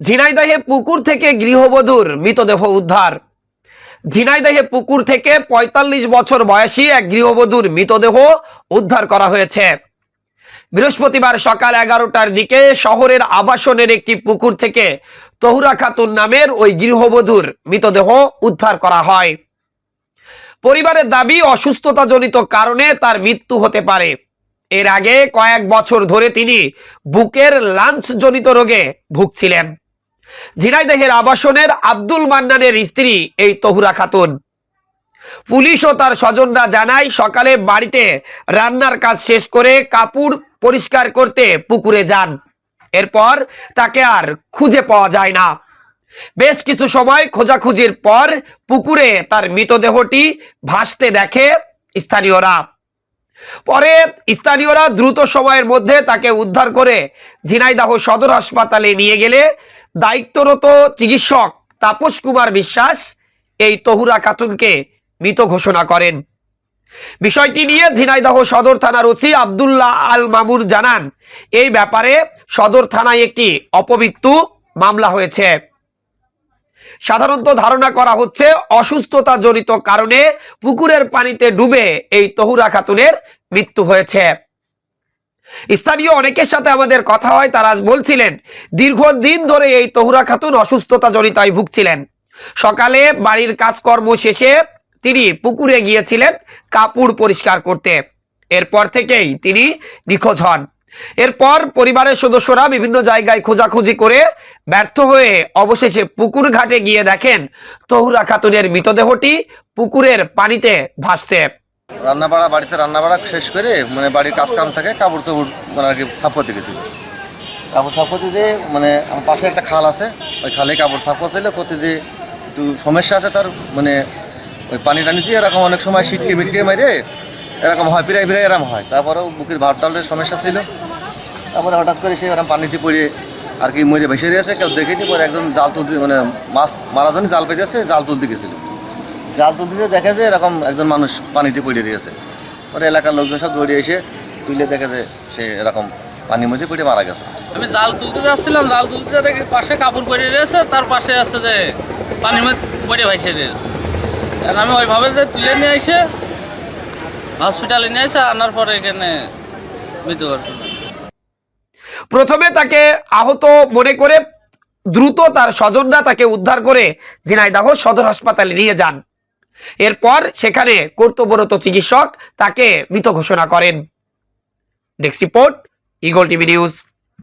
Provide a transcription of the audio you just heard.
ঝিনাইদহে পুকুর থেকে গৃহবধূর মৃতদেহ উদ্ধার। ঝিনাইদহে পুকুর থেকে ৪৫ বছর বয়সী এক গৃহবধূর মৃতদেহ উদ্ধার করা হয়েছে। বৃহস্পতিবার সকাল এগারোটার দিকে শহরের আবাসনের একটি পুকুর থেকে তহুরা খাতুন নামের ওই গৃহবধূর মৃতদেহ উদ্ধার করা হয়। পরিবারের দাবি, অসুস্থতাজনিত কারণে তার মৃত্যু হতে পারে। এর আগে কয়েক বছর ধরে তিনি বুকের লাঞ্চজনিত রোগে ভুগছিলেন। ঝিনাইদহের আবাসনের আব্দুল মান্নানের স্ত্রী, এই তহুরা খাতুন। পুলিশ ও তার স্বজনরা জানায়, সকালে বাড়িতে রান্নার কাজ শেষ করে কাপড় পরিষ্কার করতে পুকুরে যান। এরপর তাকে আর খুঁজে পাওয়া যায় না। বেশ কিছু সময় খোঁজাখুঁজির পর পুকুরে তার মৃতদেহটি ভাসতে দেখে স্থানীয়রা। পরে স্থানীয়রা দ্রুত সময়ের মধ্যে তাকে উদ্ধার করে ঝিনাইদাহ সদর হাসপাতালে নিয়ে গেলে দায়িত্বরত চিকিৎসক তাপস কুমার বিশ্বাস এই তহুরা খাতুনকে মৃত ঘোষণা করেন। বিষয়টি নিয়ে ঝিনাইদহ সদর থানার ওসি আবদুল্লাহ আল মামুর জানান, এই ব্যাপারে সদর থানায় একটি অপমৃত্যু মামলা হয়েছে। সাধারণত ধারণা করা হচ্ছে অসুস্থতা জনিত কারণে পুকুরের পানিতে ডুবে এই তহুরা খাতুনের মৃত্যু হয়েছে। স্থানীয় অনেকের সাথে আমাদের কথা হয়, তারা বলছিলেন, দীর্ঘদিন ধরে এই তহুরা খাতুন অসুস্থতা জনিতায় ভুগছিলেন। সকালে বাড়ির কাজকর্ম শেষে তিনি পুকুরে গিয়েছিলেন কাপড় পরিষ্কার করতে। এরপর থেকেই তিনি নিখোঁজ হন। এরপর পরিবারের সদস্যরা বিভিন্ন জায়গায় খোঁজাখুঁজি করে ব্যর্থ হয়ে অবশেষে পুকুর ঘাটে গিয়ে দেখেন তহুরা খাতুনের মৃতদেহটি পুকুরের পানিতে ভাসছে। রান্নাবাড়া, বাড়িতে রান্নাবাড়া শেষ করে মানে বাড়ির কাজ কাম থাকে কাপড় চাপড় মানে আর কি সাফ করতে গেছিল কাপড় সাফ করতে যে মানে আমার পাশে একটা খাল আছে, ওই খালে কাপড় সাফ করছিল, করতে যে একটু সমস্যা আছে তার মানে ওই পানি টানি দিয়ে এরকম অনেক সময় শীতকে মিটকে মেরে এরকম হয় পিরাই পিরাই এরকম হয়। তারপরেও বুকের ভাত টালের সমস্যা ছিল। তারপরে হঠাৎ করে সে এরকম পানিতে পড়ে আর কি মরে ভেসে দিয়েছে কেউ দেখেনি, পরে একজন জাল তুলতে মানে মাছ মারা জন্য জাল পেতেছে জাল তুলতে গেছিল। জাল তুলতে দেখে যে এরকম একজন মানুষ পানিতে পড়ে দিয়েছে পরে এলাকার লোকজন সব দৌড়ে এসে তুলে দেখে যে সে এরকম পানির মধ্যে পড়ে মারা গেছে। আমি জাল তুলতে যাচ্ছিলাম, জাল তুলতে দেখি পাশে কাপড় পরে রয়েছে, তার পাশে আছে যে পানির মধ্যে পরে ভাইসে রয়েছে। আমি ওইভাবে যে তুলে নিয়ে এসে হসপিটালে নিয়েছে আনার পরে এখানে মৃত্যু প্রথমে তাকে আহত মনে করে দ্রুত তার স্বজনরা তাকে উদ্ধার করে ঝিনাইদাহ সদর হাসপাতালে নিয়ে যান। এরপর সেখানে কর্তব্যরত চিকিৎসক তাকে মৃত ঘোষণা করেন। Desk report, Eagle TV news.